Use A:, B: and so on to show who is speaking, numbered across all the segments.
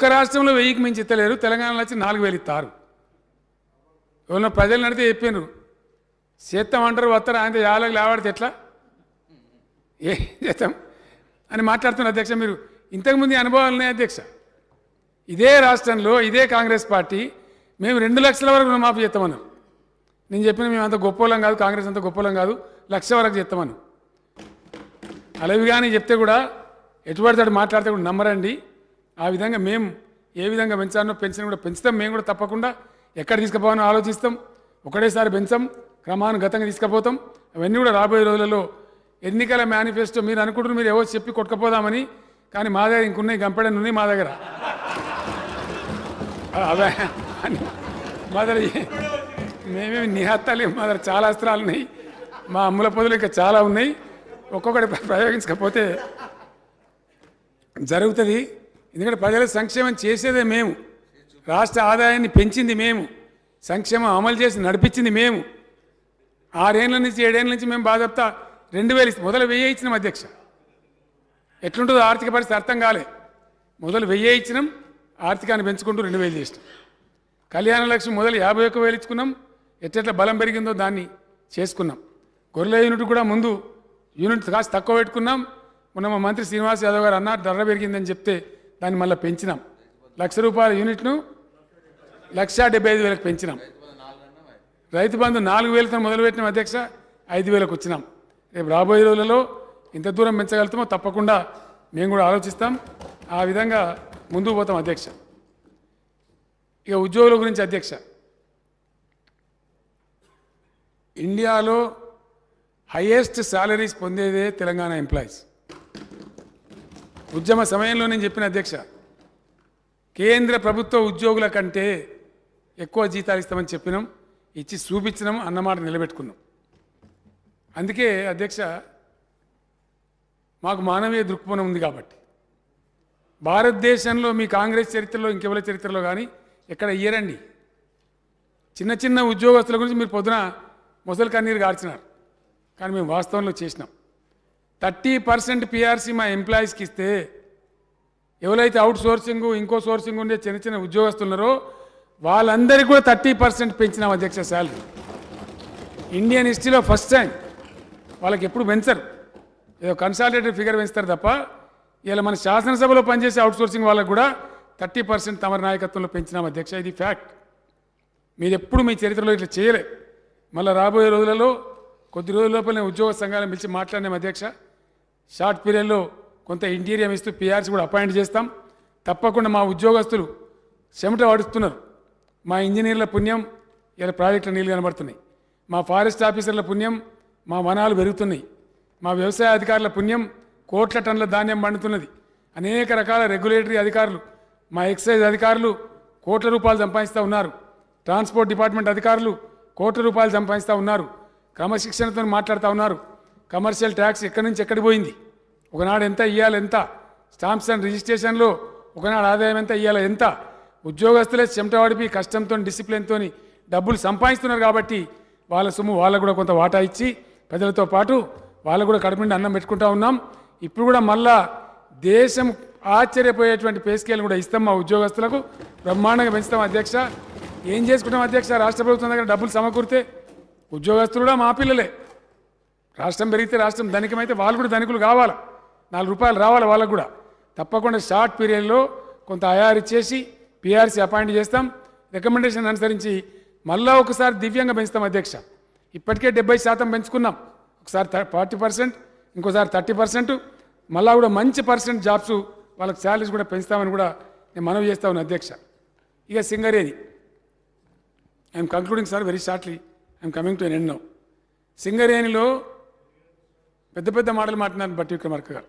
A: ఒక్క రాష్ట్రంలో వెయ్యికి మించి ఇస్తలేరు. తెలంగాణలో వచ్చి నాలుగు వేలు ఇస్తారు ఎవరన్నా ప్రజలు నడితే చెప్పినారు చేస్తాం అంటారు వస్తారు ఆయన యాలకు లేవాడితే ఎట్లా? ఏ చేస్తాం అని మాట్లాడుతున్నారు అధ్యక్ష మీరు ఇంతకుముందు అనుభవాలు ఉన్నాయి అధ్యక్ష? ఇదే రాష్ట్రంలో ఇదే కాంగ్రెస్ పార్టీ మేము రెండు లక్షల వరకు రుణమాఫీ చేస్తామన్నాం నేను చెప్పిన మేము అంత గొప్పలం కాదు కాంగ్రెస్ అంత గొప్పలం కాదు లక్ష వరకు చేస్తామని అలవి కానీ చెప్తే కూడా ఎటువంటి మాట్లాడితే కూడా నమ్మరండి. ఆ విధంగా మేము ఏ విధంగా పెంచానో పెంచిన కూడా పెంచుతాం. మేము కూడా తప్పకుండా ఎక్కడ తీసుకుపోవాలో ఆలోచిస్తాం. ఒకటేసారి పెంచాం. క్రమానుగతంగా తీసుకుపోతాం. అవన్నీ కూడా రాబోయే రోజులలో ఎన్నికల మేనిఫెస్టో మీరు అనుకుంటున్నారు మీరు ఎవరు చెప్పి కొట్టుకుపోదామని. కానీ మా దగ్గర ఇంకున్నాయి గంపెడని ఉన్నాయి మా దగ్గర. అదే అవే. అని మా దగ్గర మేమేమి నిహత్తాలేము మా దగ్గర చాలా అస్త్రాలు ఉన్నాయి. మా అమ్ముల పొదులు ఇంకా చాలా ఉన్నాయి. ఒక్కొక్కటి ప్రయోగించకపోతే జరుగుతుంది. ఎందుకంటే ప్రజల సంక్షేమం చేసేదే మేము. రాష్ట్ర ఆదాయాన్ని పెంచింది మేము. సంక్షేమం అమలు చేసి నడిపించింది మేము. ఆరేళ్ళ నుంచి ఏడేళ్ళ నుంచి మేము బాధపడతా రెండు వేలు మొదలు వెయ్యి ఇచ్చినాం అధ్యక్ష. ఎట్లుంటుందో ఆర్థిక పరిస్థితి అర్థం కాలే. మొదలు వెయ్యి ఇచ్చినాం ఆర్థికాన్ని పెంచుకుంటూ రెండు వేలు చేసినాం. కళ్యాణ లక్ష్మి మొదలు యాభై ఒక్క వేలు ఇచ్చుకున్నాం. ఎట్లెట్లా బలం పెరిగిందో దాన్ని చేసుకున్నాం. గొర్రెల యూనిట్ కూడా ముందు యూనిట్ కాస్త తక్కువ పెట్టుకున్నాం. మొన్న మా మంత్రి శ్రీనివాస్ యాదవ్ గారు అన్నారు ధర పెరిగిందని చెప్తే దాన్ని మళ్ళీ పెంచినాం. లక్ష రూపాయల యూనిట్ను లక్ష డెబ్బై ఐదు వేలకు పెంచినాం. రైతు బంధు నాలుగు వేలతో మొదలుపెట్టినాం అధ్యక్ష ఐదు వేలకు వచ్చినాం. రేపు రాబోయే రోజులలో ఇంత దూరం పెంచగలుగుతామో తప్పకుండా మేము కూడా ఆలోచిస్తాం. ఆ విధంగా ముందుకు పోతాం అధ్యక్ష. ఇక ఉద్యోగుల గురించి అధ్యక్ష. ఇండియాలో హయ్యెస్ట్ శాలరీస్ పొందేదే తెలంగాణ ఎంప్లాయీస్. ఉద్యమ సమయంలో నేను చెప్పిన అధ్యక్ష కేంద్ర ప్రభుత్వ ఉద్యోగుల కంటే ఎక్కువ జీతాలు ఇస్తామని చెప్పినాం ఇచ్చి చూపించినాం అన్నమాట నిలబెట్టుకున్నాం. అందుకే అధ్యక్ష మాకు మానవీయ దృక్పథం ఉంది కాబట్టి. భారతదేశంలో మీ కాంగ్రెస్ చరిత్రలో ఇంకెవరి చరిత్రలో కానీ ఎక్కడ ఇయ్యరండి. చిన్న చిన్న ఉద్యోగస్తుల గురించి మీరు పొద్దున ముసలి కన్నీరు గార్చినారు. కానీ మేము వాస్తవంలో చేసినాం. థర్టీ పర్సెంట్ పిఆర్సీ మా ఎంప్లాయీస్కి ఇస్తే ఎవరైతే అవుట్ సోర్సింగ్ ఇంకో సోర్సింగ్ ఉండే చిన్న చిన్న ఉద్యోగస్తులు ఉన్నారో వాళ్ళందరికీ కూడా థర్టీ పర్సెంట్ పెంచినాం అధ్యక్ష శాలరీ. ఇండియన్ హిస్టరీలో ఫస్ట్ టైం వాళ్ళకి ఎప్పుడు పెంచరు. ఏదో కన్సాలిడేటెడ్ ఫిగర్ పెంచుతారు తప్ప ఇలా మన శాసనసభలో పనిచేసే అవుట్ సోర్సింగ్ వాళ్ళకు కూడా థర్టీ పర్సెంట్ తమరి నాయకత్వంలో పెంచినాం అధ్యక్ష. ఇది ఫ్యాక్ట్. మీరు ఎప్పుడు మీ చరిత్రలో ఇట్లా చేయలే. మళ్ళీ రాబోయే రోజులలో కొద్ది రోజుల లోపలనే ఉద్యోగ సంఘాలను పిలిచి మాట్లాడినాం అధ్యక్ష. షార్ట్ పీరియడ్లో కొంత ఇంటీరియం ఇస్తూ పిఆర్సీ కూడా అపాయింట్ చేస్తాం. తప్పకుండా మా ఉద్యోగస్తులు చెమట పడుతున్నారు. మా ఇంజనీర్ల పుణ్యం ఇలా ప్రాజెక్టుల నీళ్ళు కనబడుతున్నాయి. మా ఫారెస్ట్ ఆఫీసర్ల పుణ్యం మా వనాలు పెరుగుతున్నాయి. మా వ్యవసాయ అధికారుల పుణ్యం కోట్ల టన్నుల ధాన్యం పండుతున్నది. అనేక రకాల రెగ్యులేటరీ అధికారులు మా ఎక్సైజ్ అధికారులు కోట్ల రూపాయలు సంపాదిస్తూ ఉన్నారు. ట్రాన్స్పోర్ట్ డిపార్ట్మెంట్ అధికారులు కోట్ల రూపాయలు సంపాదిస్తూ ఉన్నారు. క్రమశిక్షణతో మాట్లాడుతూ ఉన్నారు. కమర్షియల్ ట్యాక్స్ ఎక్కడి నుంచి ఎక్కడికి పోయింది? ఒకనాడు ఎంత ఇవ్వాలి ఎంత? స్టాంప్స్ అండ్ రిజిస్ట్రేషన్లో ఒకనాడు ఆదాయం ఎంత ఇవ్వాలి ఎంత? ఉద్యోగస్తులే చెమటవాడిపి కష్టంతో డిసిప్లిన్తో డబ్బులు సంపాదిస్తున్నారు కాబట్టి వాళ్ళ సొమ్ము వాళ్ళకు కూడా కొంత వాటా ఇచ్చి ప్రజలతో పాటు వాళ్ళకు కూడా కడుపు అన్నం పెట్టుకుంటా ఉన్నాం. ఇప్పుడు కూడా మళ్ళా దేశం ఆశ్చర్యపోయేటువంటి పే స్కేల్ కూడా ఇస్తాం మా ఉద్యోగస్తులకు. బ్రహ్మాండంగా పెంచుతాం అధ్యక్ష. ఏం చేసుకుంటాం అధ్యక్ష? రాష్ట్ర ప్రభుత్వం దగ్గర డబ్బులు సమకూరితే ఉద్యోగస్తులు కూడా మా పిల్లలే. రాష్ట్రం పెరిగితే రాష్ట్రం ధనికమైతే వాళ్ళు కూడా ధనికులు కావాలి. నాలుగు రూపాయలు రావాలి వాళ్ళకు కూడా. తప్పకుండా షార్ట్ పీరియడ్లో కొంత ఇచ్చేసి పిఆర్సీ అపాయింట్ చేస్తాం. రికమెండేషన్ అనుసరించి మళ్ళా ఒకసారి దివ్యంగా పెంచుతాం అధ్యక్ష. ఇప్పటికే డెబ్బై శాతం పెంచుకున్నాం. ఒకసారి ఫార్టీ పర్సెంట్ ఇంకోసారి థర్టీ పర్సెంట్. మళ్ళా కూడా మంచి పర్సెంట్ జాబ్స్ వాళ్ళకి శాలరీస్ కూడా పెంచుతామని కూడా నేను మనవి చేస్తా ఉన్నాను అధ్యక్ష. ఇక Singareni. I'm concluding sir very shortly. I'm coming to an end now. సింగరేణిలో పెద్ద పెద్ద మాటలు మాట్లాడినారు బట్టి విక్రమార్క గారు.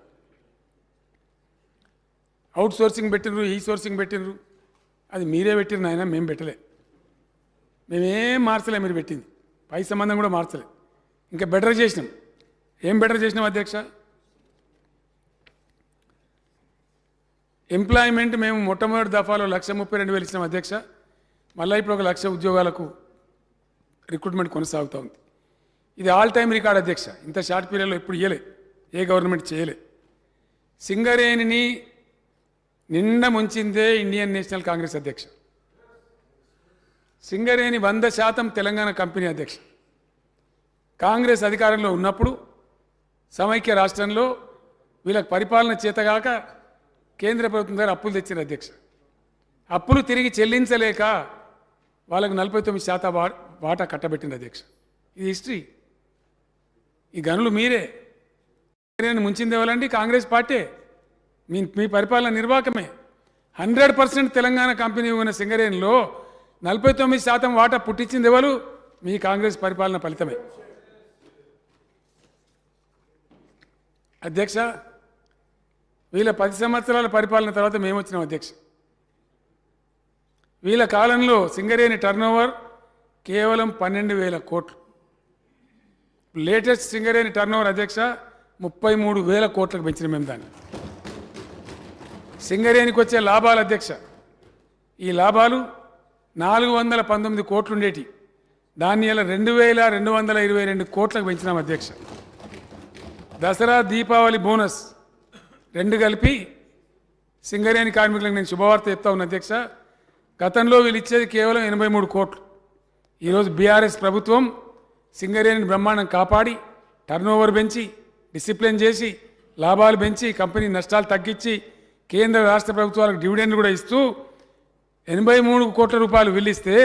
A: అవుట్ సోర్సింగ్ పెట్టినరు ఈ సోర్సింగ్ పెట్టినరు అది మీరే పెట్టిన ఆయన మేము పెట్టలే. మేమేం మార్చలే మీరు పెట్టింది. పై సంబంధం కూడా మార్చలే. ఇంకా బెటర్ చేసినాం. ఏం బెటర్ చేసినాం అధ్యక్ష? ఎంప్లాయ్మెంట్ మేము మొట్టమొదటి దఫాలో లక్ష ముప్పై రెండు వేలు ఇచ్చినాం అధ్యక్ష. మళ్ళీ ఇప్పుడు ఒక లక్ష ఉద్యోగాలకు రిక్రూట్మెంట్ కొనసాగుతూ ఉంది. ఇది ఆల్ టైమ్ రికార్డ్ అధ్యక్ష. ఇంత షార్ట్ పీరియడ్లో ఎప్పుడు ఇయ్యలే. ఏ గవర్నమెంట్ చేయలే. సింగరేణిని నిండా ముంచిందే ఇండియన్ నేషనల్ కాంగ్రెస్ అధ్యక్ష. సింగరేణి వంద శాతం తెలంగాణ కంపెనీ అధ్యక్ష. కాంగ్రెస్ అధికారంలో ఉన్నప్పుడు సమైక్య రాష్ట్రంలో వీళ్ళకి పరిపాలన చేతగాక కేంద్ర ప్రభుత్వం దగ్గర అప్పులు తెచ్చిన అధ్యక్ష. అప్పులు తిరిగి చెల్లించలేక వాళ్ళకు నలభై తొమ్మిది శాతం వాటా కట్టబెట్టిన అధ్యక్ష. ఇది హిస్టరీ ఈ గనులు మీరే. సింగరేణి ముంచింది ఎవరండి? కాంగ్రెస్ పార్టీ. మీ మీ పరిపాలన నిర్వాహకమే. హండ్రెడ్ పర్సెంట్ తెలంగాణ కంపెనీ ఉన్న సింగరేణిలో నలభై తొమ్మిది శాతం వాటా పుట్టించింది ఎవరు? మీ కాంగ్రెస్ పరిపాలన ఫలితమే. అధ్యక్ష వీళ్ళ పది సంవత్సరాల పరిపాలన తర్వాత మేము వచ్చినాం అధ్యక్ష. వీళ్ళ కాలంలో సింగరేణి టర్నోవర్ కేవలం పన్నెండు వేల కోట్లు. లేటెస్ట్ సింగరేణి ఓవర్ అధ్యక్ష ముప్పై మూడు వేల కోట్లకు పెంచిన మేము దాన్ని. సింగరేణికి వచ్చే లాభాలు అధ్యక్ష ఈ లాభాలు నాలుగు వందల పంతొమ్మిది కోట్లు ఉండేటి. దాన్ని ఇలా రెండు వేల రెండు వందల ఇరవై రెండు కోట్లకు పెంచినాం అధ్యక్ష. దసరా దీపావళి బోనస్ రెండు కలిపి సింగరేణి కార్మికులకు నేను శుభవార్త చెప్తా ఉన్నా అధ్యక్ష. గతంలో వీళ్ళు ఇచ్చేది కేవలం ఎనభై మూడు కోట్లు. ఈరోజు బీఆర్ఎస్ ప్రభుత్వం సింగరేణిని బ్రహ్మాండం కాపాడి టర్నోవర్ పెంచి డిసిప్లిన్ చేసి లాభాలు పెంచి కంపెనీ నష్టాలు తగ్గించి కేంద్ర రాష్ట్ర ప్రభుత్వాలకు డివిడెండ్ కూడా ఇస్తూ ఎనభై మూడు కోట్ల రూపాయలు విల్లిస్తే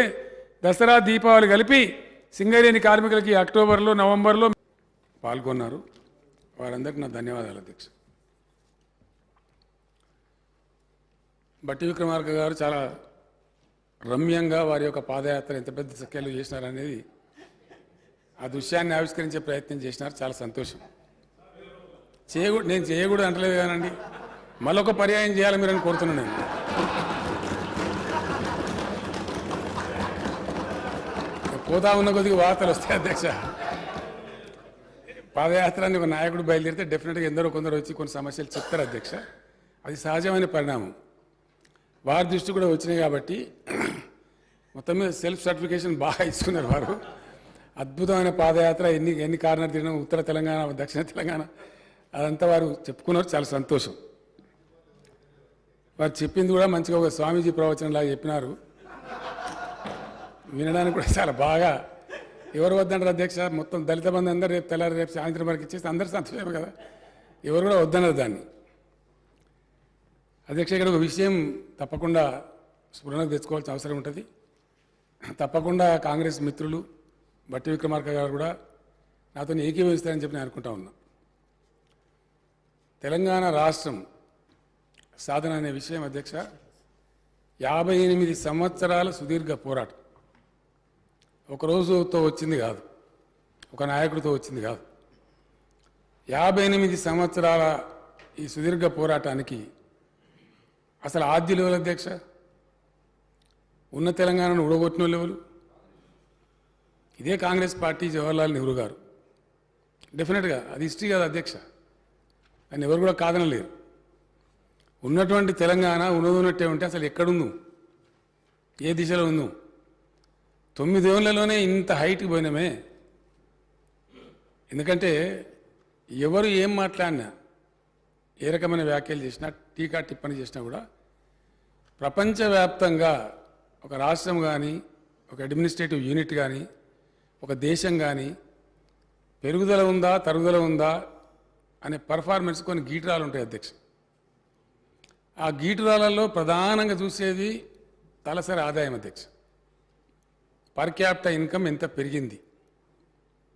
A: దసరా దీపావళి కలిపి సింగరేణి కార్మికులకి అక్టోబర్లో నవంబర్లో పాల్గొన్నారు. వారందరికీ నా ధన్యవాదాలు అధ్యక్ష. బట్టి విక్రమార్క గారు చాలా రమ్యంగా వారి యొక్క పాదయాత్ర ఎంత పెద్ద స్కేలు చేసినారనేది ఆ దృశ్యాన్ని ఆవిష్కరించే ప్రయత్నం చేసినారు. చాలా సంతోషం. చేయకూడదు నేను చేయకూడదు అంటలేదు కానండి. మళ్ళొక పర్యాయం చేయాలి మీరని కోరుతున్నాను నేను. పోతా ఉన్న కొద్దిగా వార్తలు వస్తాయి అధ్యక్ష. పాదయాత్ర అని ఒక నాయకుడు బయలుదేరితే డెఫినెట్గా ఎందరో కొందరు వచ్చి కొన్ని సమస్యలు చెప్తారు అధ్యక్ష. అది సహజమైన పరిణామం. వారి దృష్టి కూడా వచ్చినాయి కాబట్టి మొత్తం మీద సెల్ఫ్ సర్టిఫికేషన్ బాగా ఇచ్చుకున్నారు వారు. అద్భుతమైన పాదయాత్ర ఎన్ని ఎన్ని కారణాలు తిరిగిన ఉత్తర తెలంగాణ దక్షిణ తెలంగాణ అదంతా వారు చెప్పుకున్నారు. చాలా సంతోషం. వారు చెప్పింది కూడా మంచిగా ఒక స్వామీజీ ప్రవచనంలాగా చెప్పినారు. వినడానికి కూడా చాలా బాగా. ఎవరు వద్దన్నారు అధ్యక్ష? మొత్తం దళిత బంధు అందరూ రేపు తెల్లారి రేపు సాయంత్రం వరకు ఇచ్చేసి అందరు సంతోషమే కదా. ఎవరు కూడా వద్దన్నారు దాన్ని. అధ్యక్ష ఇక్కడ ఒక విషయం తప్పకుండా స్ఫురణకు తెచ్చుకోవాల్సిన అవసరం ఉంటుంది. తప్పకుండా కాంగ్రెస్ మిత్రులు భట్టి విక్రమార్క గారు కూడా నాతో ఏకీభవిస్తారని చెప్పి నేను అనుకుంటా ఉన్నా. తెలంగాణ రాష్ట్రం సాధన అనే విషయం అధ్యక్ష యాభై ఎనిమిది సంవత్సరాల సుదీర్ఘ పోరాటం. ఒక రోజుతో వచ్చింది కాదు ఒక నాయకుడితో వచ్చింది కాదు. యాభై ఎనిమిది సంవత్సరాల ఈ సుదీర్ఘ పోరాటానికి అసలు ఆద్యులు ఎవరు అధ్యక్ష? ఉన్న తెలంగాణను ఉడగొట్టిన వాళ్ళు ఎవరు? ఇదే కాంగ్రెస్ పార్టీ జవహర్లాల్ నెహ్రూ గారు. డెఫినెట్గా అది హిస్టరీ కాదు అధ్యక్ష. అని ఎవరు కూడా కాదనలేరు. ఉన్నటువంటి తెలంగాణ ఉన్నది ఉన్నట్టే ఉంటే అసలు ఎక్కడుందు? ఏ దిశలో ఉందు? తొమ్మిదేళ్ళలోనే ఇంత హైట్కి పోయినామే. ఎందుకంటే ఎవరు ఏం మాట్లాడినా ఏ రకమైన వ్యాఖ్యలు చేసినా టీకా టిప్పణి చేసినా కూడా ప్రపంచవ్యాప్తంగా ఒక రాష్ట్రం కానీ ఒక అడ్మినిస్ట్రేటివ్ యూనిట్ కానీ ఒక దేశం కానీ పెరుగుదల ఉందా తరుగుదల ఉందా అనే పర్ఫార్మెన్స్ కొన్ని గీటరాలు ఉంటాయి అధ్యక్ష. ఆ గీటరాలలో ప్రధానంగా చూసేది తలసరి ఆదాయం అధ్యక్ష. పర్ క్యాపిటల్ ఇన్కమ్ ఎంత పెరిగింది?